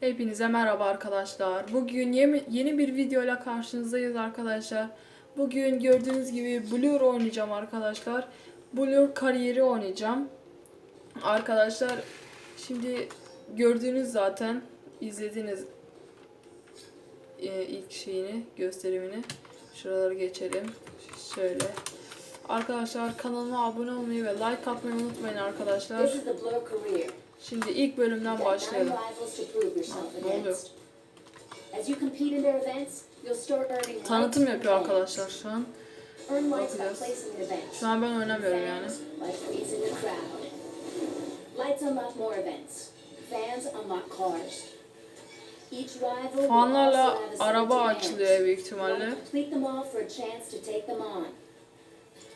Hepinize merhaba arkadaşlar. Bugün yeni, bir videoyla karşınızdayız arkadaşlar. Bugün gördüğünüz gibi Blur oynayacağım arkadaşlar. Blur kariyeri oynayacağım. Arkadaşlar şimdi gördüğünüz zaten izlediğiniz e, ilk şeyini gösterimini. Şuraları geçelim. Şöyle. Arkadaşlar kanalıma abone olmayı ve like atmayı unutmayın arkadaşlar. Şimdi ilk bölümden başlayalım. Ne oluyor? Tanıtım yapıyor arkadaşlar şu an. Bakacağız. Şu an ben oynamıyorum yani. Fanlarla araba açılıyor büyük ihtimalle.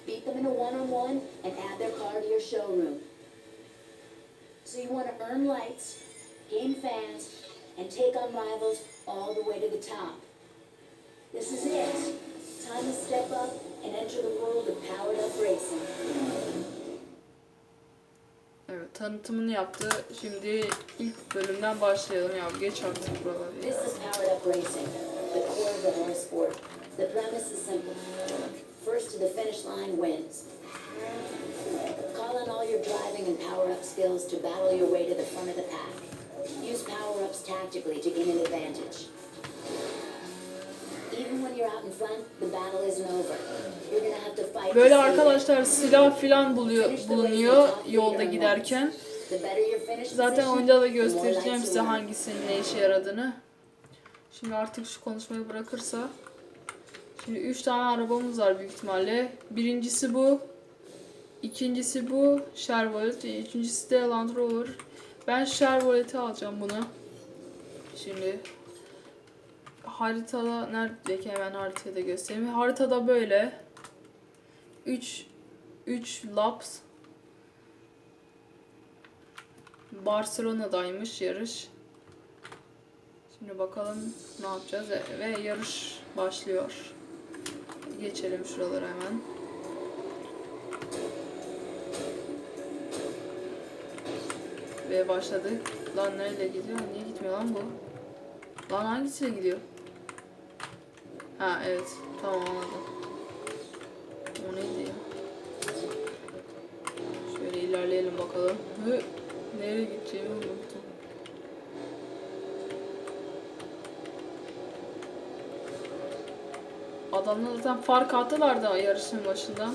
Beat them in a one-on-one and add their car to your showroom. So you want to earn lights, gain fans, and take on rivals all the way to the top. This is it. Time to step up and enter the world of powered up racing. Evet tanıtımını yaptı. Şimdi ilk bölümden başlayalım ya geç artık buraları. This is powered up racing, the core of the whole sport. The premise is simple. First to the finish line wins. All your driving and power up skills to battle your way to the front of the pack. Use power ups tactically to gain an advantage. Even when you're out in front, the battle isn't over. You're gonna have to fight. Böyle arkadaşlar silah filan buluyor, bulunuyor yolda giderken. Zaten oyunda da göstereceğim size hangisinin ne işe yaradığını. Şimdi artık şu konuşmayı bırakırsa. Şimdi 3 tane arabamız var büyük ihtimalle. Birincisi bu. İkincisi bu Chevrolet. Üçüncüsü de Land Rover. Ben Chevrolet'i alacağım bunu. Şimdi haritada neredeki hemen haritayı da göstereyim. Haritada böyle 3 3 laps Barcelona'daymış yarış. Şimdi bakalım ne yapacağız ve, ve yarış başlıyor. Geçelim şuralara hemen. Ve başladık. Lan nereye gidiyor? Niye gitmiyor lan bu? Lan hangisiyle gidiyor? Ha evet. Tamam anladım. O neydi ya? Şöyle ilerleyelim bakalım. Hı, nereye gideceğimi unuttum. Adamlar zaten fark attılar da yarışın başından.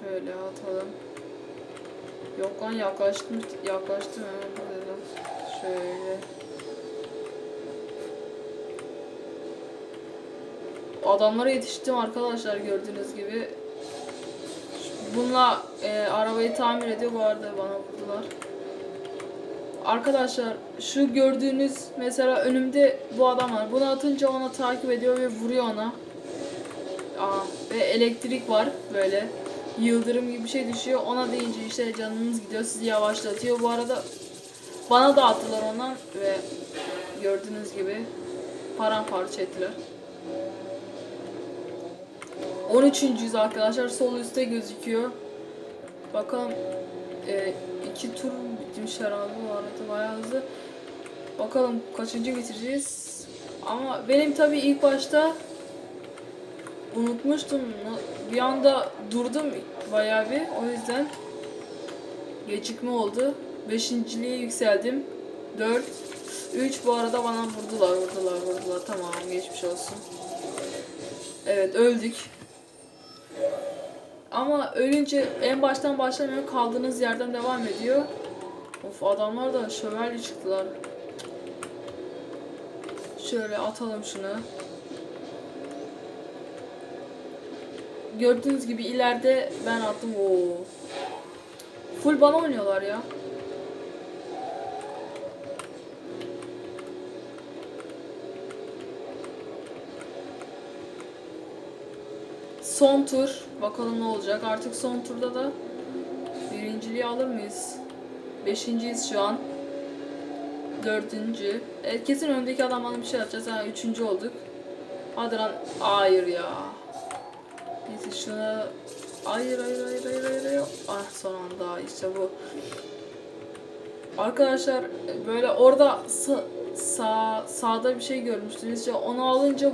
Şöyle atalım. Yok lan yaklaştım, yaklaştım hemen burada. Şöyle. Adamlara yetiştim arkadaşlar gördüğünüz gibi. Bununla e, arabayı tamir ediyor bu arada bana vurdular. Arkadaşlar şu gördüğünüz mesela önümde bu adam var. Bunu atınca ona takip ediyor ve vuruyor ona. Aa, ve elektrik var böyle. Yıldırım gibi bir şey düşüyor. Ona deyince işte canınız gidiyor sizi yavaşlatıyor. Bu arada bana da attılar ondan ve gördüğünüz gibi paramparça ettiler. 13.yüz arkadaşlar sol üstte gözüküyor. Bakalım e, iki tur bitmiş herhalde bu arada bayağı hızlı. Bakalım kaçıncı bitireceğiz. Ama benim tabii ilk başta unutmuştum. Bir anda durdum bayağı bir. O yüzden gecikme oldu. Beşinciliğe yükseldim. 4 3 bu arada bana vurdular, vurdular, vurdular. Tamam geçmiş olsun. Evet öldük. Ama ölünce en baştan başlamıyor. Kaldığınız yerden devam ediyor. Of adamlar da şövalye çıktılar. Şöyle atalım şunu. Gördüğünüz gibi ileride ben attım. Oo. Full bana oynuyorlar ya. Son tur. Bakalım ne olacak. Artık son turda da birinciliği alır mıyız? Beşinciyiz şu an. Dördüncü. Evet, kesin öndeki adam bir şey yapacağız. Ha, üçüncü olduk. Hadi lan. Hayır ya. Neyse şuna... Hayır hayır hayır hayır hayır. Ah son anda işte bu. Arkadaşlar böyle orada sa- sağ sağda bir şey görmüştünüz. İşte onu alınca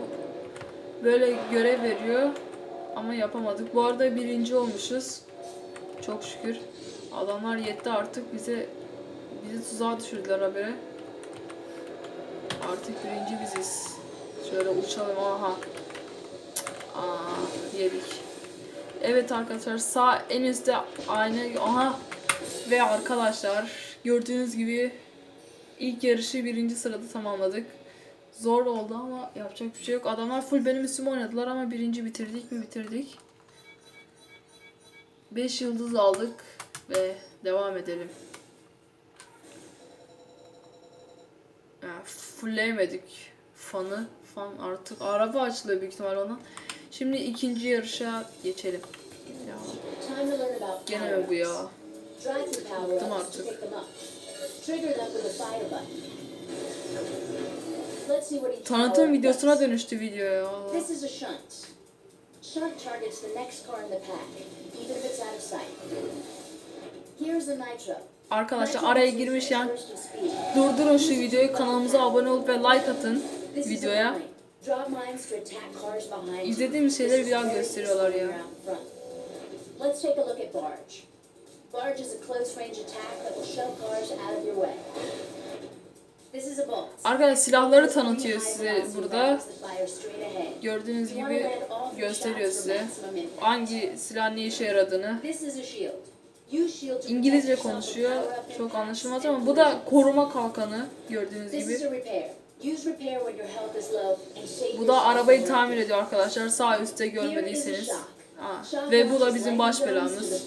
böyle görev veriyor. Ama yapamadık. Bu arada birinci olmuşuz. Çok şükür. Adamlar yetti artık bize bizi tuzağa düşürdüler habere. Artık birinci biziz. Şöyle uçalım aha. Aa yedik. Evet arkadaşlar sağ en üstte aynı aha ve arkadaşlar gördüğünüz gibi ilk yarışı birinci sırada tamamladık. Zor oldu ama yapacak bir şey yok. Adamlar full benim üstüme oynadılar ama birinci bitirdik mi bitirdik. 5 yıldız aldık ve devam edelim. Yani fullleyemedik fanı. Fan artık araba açılıyor büyük ihtimal ona. Şimdi ikinci yarışa geçelim. Ya gene bu ya? Bıktım artık. Tanıtım videosuna dönüştü video ya. This is a shunt. Shunt targets the next car in the pack, even if it's out of sight. Here's the nitro. Arkadaşlar araya girmişken durdurun şu videoyu kanalımıza abone olup ve like atın videoya. This şeyleri bir very gösteriyorlar ya. Let's take a look at barge. Barge is a close range attack that will shove cars out of your way. This is a bolt. Arkadaşlar silahları tanıtıyor size burada. Gördüğünüz Gördüğünüz gibi gösteriyor size hangi silah ne işe yaradığını. İngilizce konuşuyor. Çok anlaşılmaz ama bu da koruma kalkanı gördüğünüz gibi. Bu da arabayı tamir ediyor arkadaşlar. Sağ üstte görmediyseniz. Aa, ve bu da bizim baş belamız.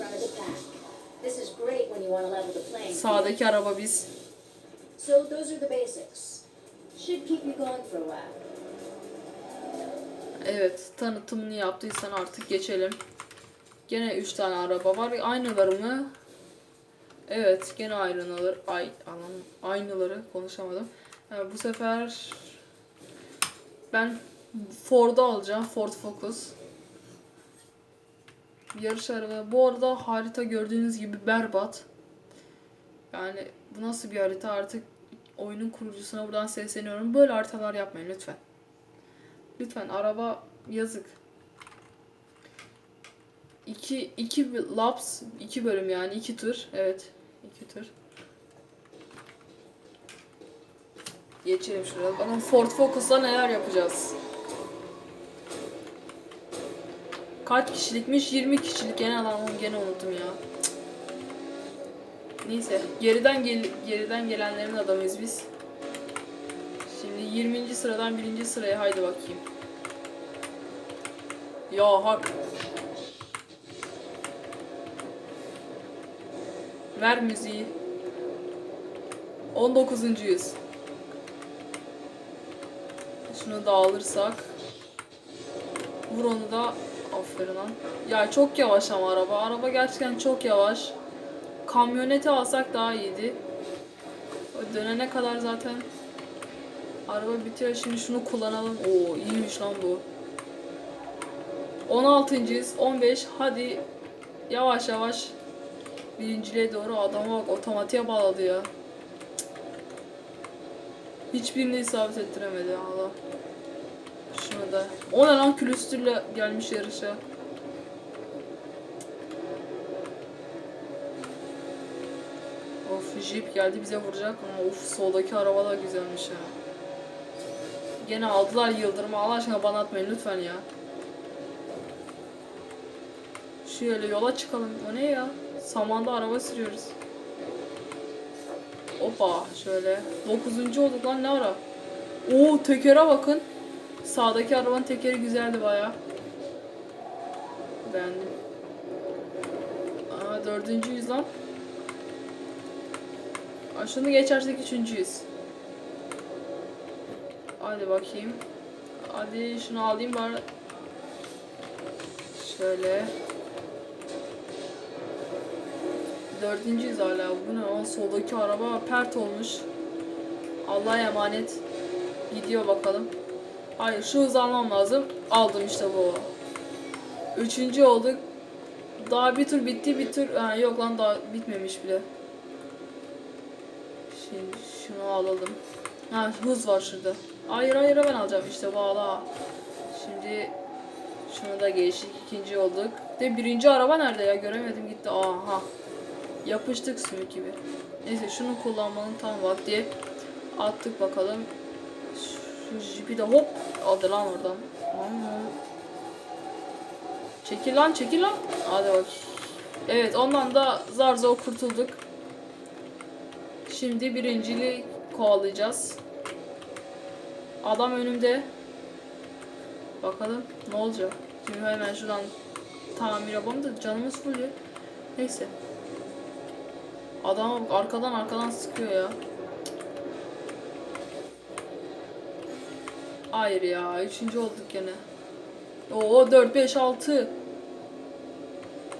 Sağdaki araba biz. So those are the basics. Should keep you going for a while. Evet, tanıtımını yaptıysan artık geçelim. Gene 3 tane araba var. Aynıları mı? Evet, gene aynıları. Ay, anam, aynıları konuşamadım. Bu sefer ben Ford'u alacağım. Ford Focus. Yarış araba. Bu arada harita gördüğünüz gibi berbat. Yani bu nasıl bir harita artık oyunun kurucusuna buradan sesleniyorum. Böyle haritalar yapmayın lütfen. Lütfen araba yazık. İki, iki laps, iki bölüm yani iki tur. Evet, iki tur. Geçelim şuraya. Bakın Ford Focus'la neler yapacağız. Kaç kişilikmiş? 20 kişilik. Gene adamım gene unuttum ya. Cık. Neyse. Geriden gel geriden gelenlerin adamıyız biz. Şimdi 20. sıradan 1. sıraya haydi bakayım. Ya hak. Ver müziği. 19. yüz. Şunu da. Vur onu da. Aferin lan. Ya çok yavaş ama araba. Araba gerçekten çok yavaş. Kamyoneti alsak daha iyiydi. O dönene kadar zaten araba bitiyor. Şimdi şunu kullanalım. Oo iyiymiş lan bu. 16.yiz. 15. Hadi yavaş yavaş birinciliğe doğru adama bak otomatiğe bağladı ya. Hiçbirini isabet ettiremedi Allah. Şunu da. O ne lan külüstürle gelmiş yarışa. Of jip geldi bize vuracak ama of soldaki araba da güzelmiş ya. Gene aldılar yıldırımı Allah aşkına bana atmayın lütfen ya. Şöyle yola çıkalım. O ne ya? Samanda araba sürüyoruz. Hoppa şöyle. Dokuzuncu olduk lan ne ara? Oo tekere bakın. Sağdaki arabanın tekeri güzeldi baya. Beğendim. Aa dördüncüyüz lan. Aa, şunu geçersek üçüncüyüz. Hadi bakayım. Hadi şunu alayım bari. Şöyle. Dördüncüyüz hala. Bu ne? O soldaki araba pert olmuş. Allah'a emanet. Gidiyor bakalım. Hayır şu hızı almam lazım. Aldım işte bu. Üçüncü olduk. Daha bir tur bitti bir tur. Ha, yok lan daha bitmemiş bile. Şimdi şunu alalım. Ha hız var şurada. Hayır hayır ben alacağım işte valla. Şimdi şunu da geçtik. ikinci olduk. De birinci araba nerede ya? Göremedim gitti. Aha. Yapıştık sümük gibi. Neyse şunu kullanmanın tam vakti. Attık bakalım. Jipi de hop aldı lan oradan. Çekil lan çekil lan. Hadi bak. Evet ondan da zar zor kurtulduk. Şimdi birinciliği kovalayacağız. Adam önümde. Bakalım ne olacak. Şimdi hemen şuradan tamir yapalım da canımız full. Neyse. Adam arkadan arkadan sıkıyor ya. Hayır ya. Üçüncü olduk gene. Oo 4, 5, 6.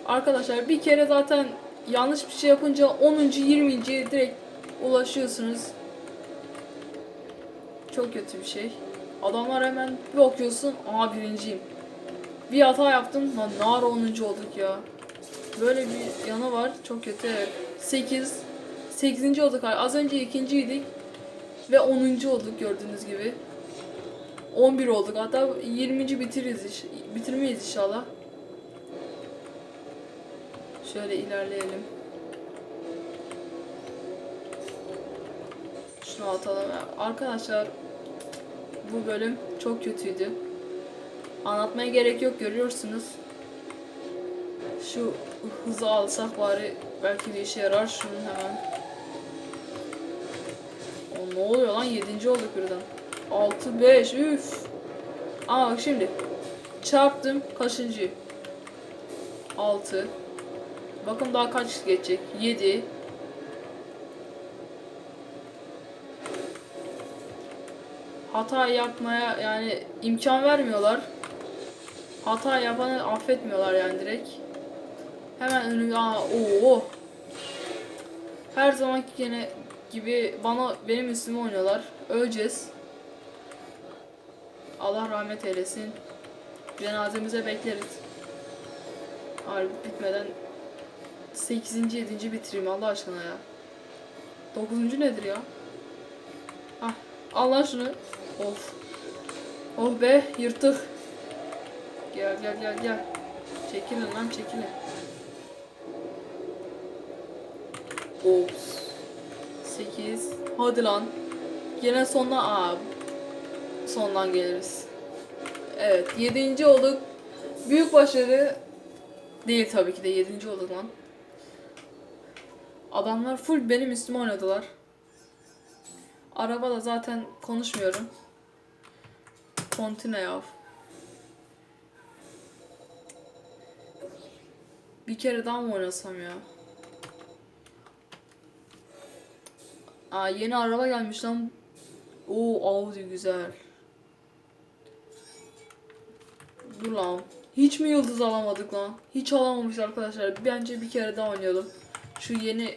Arkadaşlar bir kere zaten yanlış bir şey yapınca 10. 20. direkt ulaşıyorsunuz. Çok kötü bir şey. Adamlar hemen bir bakıyorsun. Aa birinciyim. Bir hata yaptım. Lan nar 10. olduk ya. Böyle bir yanı var. Çok kötü evet. 8. 8. olduk. Az önce ikinciydik. Ve 10. olduk gördüğünüz gibi. 11 olduk. Hatta 20. bitiririz. iş- Bitirmeyiz inşallah. Şöyle ilerleyelim. Şunu atalım. Arkadaşlar bu bölüm çok kötüydü. Anlatmaya gerek yok görüyorsunuz. Şu hızı alsak bari belki bir işe yarar. Şunun hemen. O ne oluyor lan? 7. olduk birden. 6 5 üf. Ama bak şimdi çarptım kaçıncı? 6 Bakın daha kaç geçecek? 7 Hata yapmaya yani imkan vermiyorlar. Hata yapanı affetmiyorlar yani direkt. Hemen önüme aa oo. Her zamanki gene gibi bana benim üstüme oynuyorlar. Öleceğiz. Allah rahmet eylesin. Cenazemize bekleriz. Harbi bitmeden 8. 7. bitireyim Allah aşkına ya. 9. nedir ya? Ah, al lan şunu. Of. Oh be yırtık. Gel gel gel gel. Çekilin lan çekilin. Ops. 8. Hadi lan. Yine sonuna aa. Sondan geliriz. Evet 7. olduk. Büyük başarı değil tabii ki de 7. olduk lan. Adamlar full benim üstüme oynadılar. Arabada zaten konuşmuyorum. Kontine yav. Bir kere daha mı oynasam ya? Aa yeni araba gelmiş lan. Oo Audi güzel. Dur lan. Hiç mi yıldız alamadık lan? Hiç alamamış arkadaşlar. Bence bir kere daha oynayalım. Şu yeni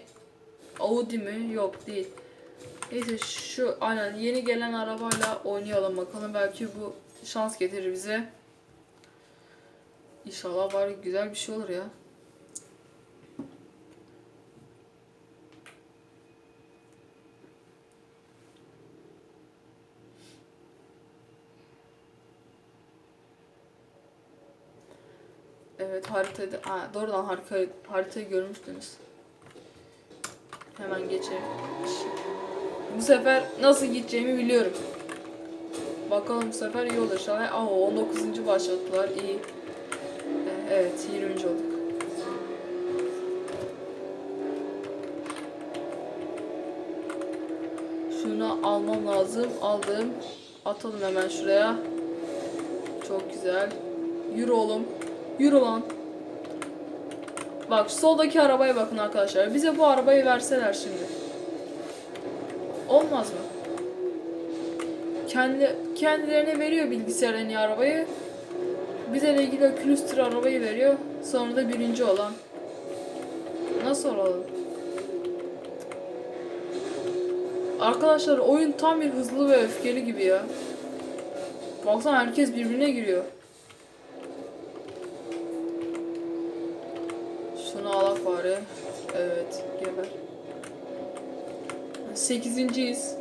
Audi mi? Yok değil. Neyse şu aynen yeni gelen arabayla oynayalım bakalım. Belki bu şans getirir bize. İnşallah var güzel bir şey olur ya. Evet haritada, ha, doğrudan harika, haritayı görmüştünüz. Hemen geçelim. Bu sefer nasıl gideceğimi biliyorum. Bakalım bu sefer iyi olur inşallah. Aa 19. başlattılar. iyi. Ee, Evet 20. olduk. Şunu almam lazım. Aldım. Atalım hemen şuraya. Çok güzel. Yürü oğlum. Yürü lan. Bak soldaki arabaya bakın arkadaşlar. Bize bu arabayı verseler şimdi. Olmaz mı? Kendi kendilerine veriyor bilgisayar arabayı. Bize de ilgili külüstür arabayı veriyor. Sonra da birinci olan. Nasıl olalım? Arkadaşlar oyun tam bir hızlı ve öfkeli gibi ya. Baksana herkes birbirine giriyor. Şunu alak bari. Evet, geber. 8.yiz.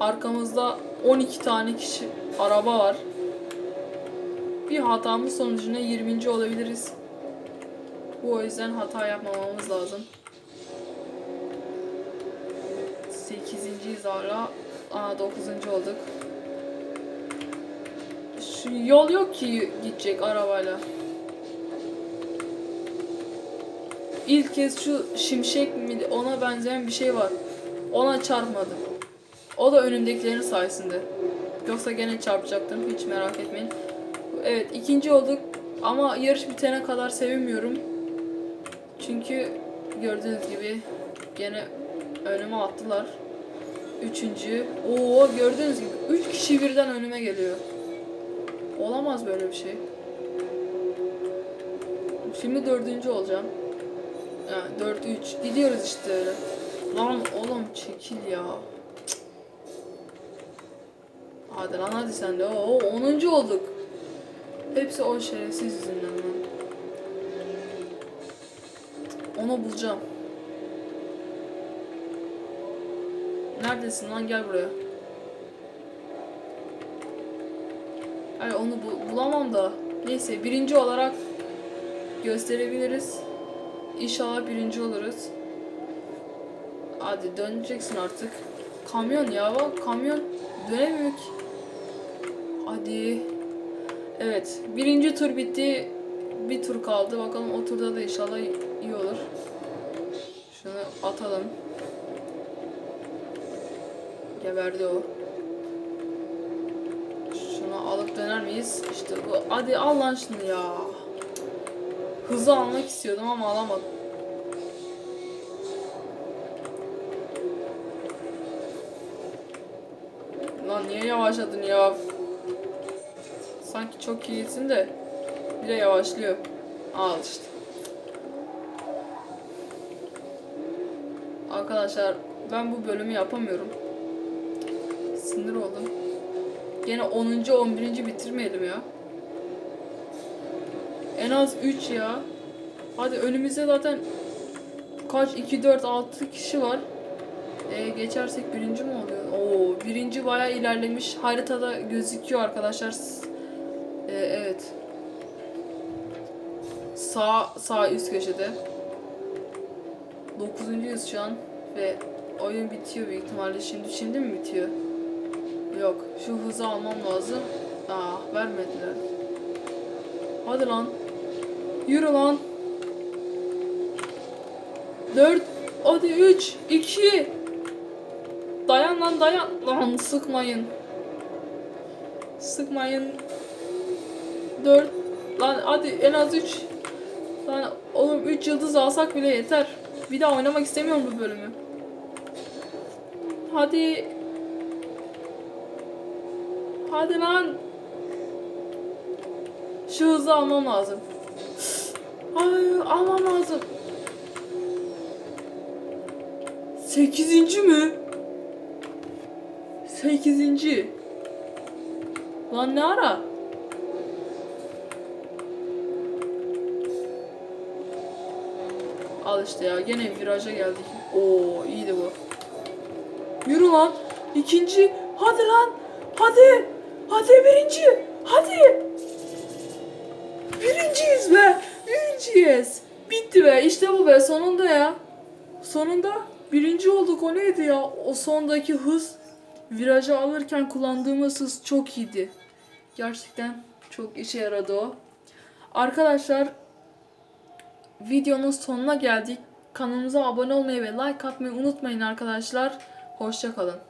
Arkamızda 12 tane kişi araba var. Bir hatamız sonucunda 20. olabiliriz. Bu o yüzden hata yapmamamız lazım. 8.yiz hala. Aa 9. olduk. Şu yol yok ki gidecek arabayla. İlk kez şu şimşek mi ona benzeyen bir şey var. Ona çarpmadım. O da önümdekilerin sayesinde. Yoksa gene çarpacaktım hiç merak etmeyin. Evet ikinci olduk ama yarış bitene kadar sevinmiyorum. Çünkü gördüğünüz gibi gene önüme attılar. Üçüncü. Oo gördüğünüz gibi üç kişi birden önüme geliyor. Olamaz böyle bir şey. Şimdi dördüncü olacağım. Yani 4-3 gidiyoruz işte. Lan oğlum çekil ya. Cık. Hadi lan hadi sen de. Oo 10. olduk. Hepsi o şerefsiz yüzünden lan. Onu bulacağım. Neredesin lan gel buraya. Hayır onu bu- bulamam da. Neyse birinci olarak gösterebiliriz. İnşallah birinci oluruz. Hadi döneceksin artık. Kamyon ya bak kamyon dönemiyor ki. Hadi. Evet birinci tur bitti. Bir tur kaldı. Bakalım o turda da inşallah iyi olur. Şunu atalım. Geberdi o. Şunu alıp döner miyiz? İşte bu. Hadi al lan şunu ya. Hızı almak istiyordum ama alamadım. Lan niye yavaşladın ya? Sanki çok iyisin de bir de yavaşlıyor. Al işte. Arkadaşlar ben bu bölümü yapamıyorum. Sinir oldum. Gene 10. 11. bitirmeyelim ya. En az 3 ya. Hadi önümüzde zaten kaç 2 4 6 kişi var. Ee, geçersek birinci mi oluyor? Oo, birinci bayağı ilerlemiş. Haritada gözüküyor arkadaşlar. Ee, evet. Sağ sağ üst köşede. 9. şu an ve oyun bitiyor büyük ihtimalle. Şimdi şimdi mi bitiyor? Yok. Şu hızı almam lazım. Aa, vermediler. Hadi lan. Yürü lan. 4 hadi 3 2 Dayan lan dayan. Lan sıkmayın. Sıkmayın. 4 Lan hadi en az 3 Lan oğlum 3 yıldız alsak bile yeter. Bir daha oynamak istemiyorum bu bölümü. Hadi. Hadi lan. Şu hızı almam lazım. Ay, almam lazım. Sekizinci mi? Sekizinci. Lan ne ara? Al işte ya gene viraja geldik. Oo iyiydi bu. Yürü lan. İkinci. Hadi lan. Hadi. Hadi birinci. Hadi. Birinciyiz be. Birinciyiz. Bitti be. İşte bu be. Sonunda ya. Sonunda birinci olduk. O neydi ya? O sondaki hız. Virajı alırken kullandığımız hız çok iyiydi. Gerçekten çok işe yaradı o. Arkadaşlar videonun sonuna geldik. Kanalımıza abone olmayı ve like atmayı unutmayın arkadaşlar. Hoşçakalın.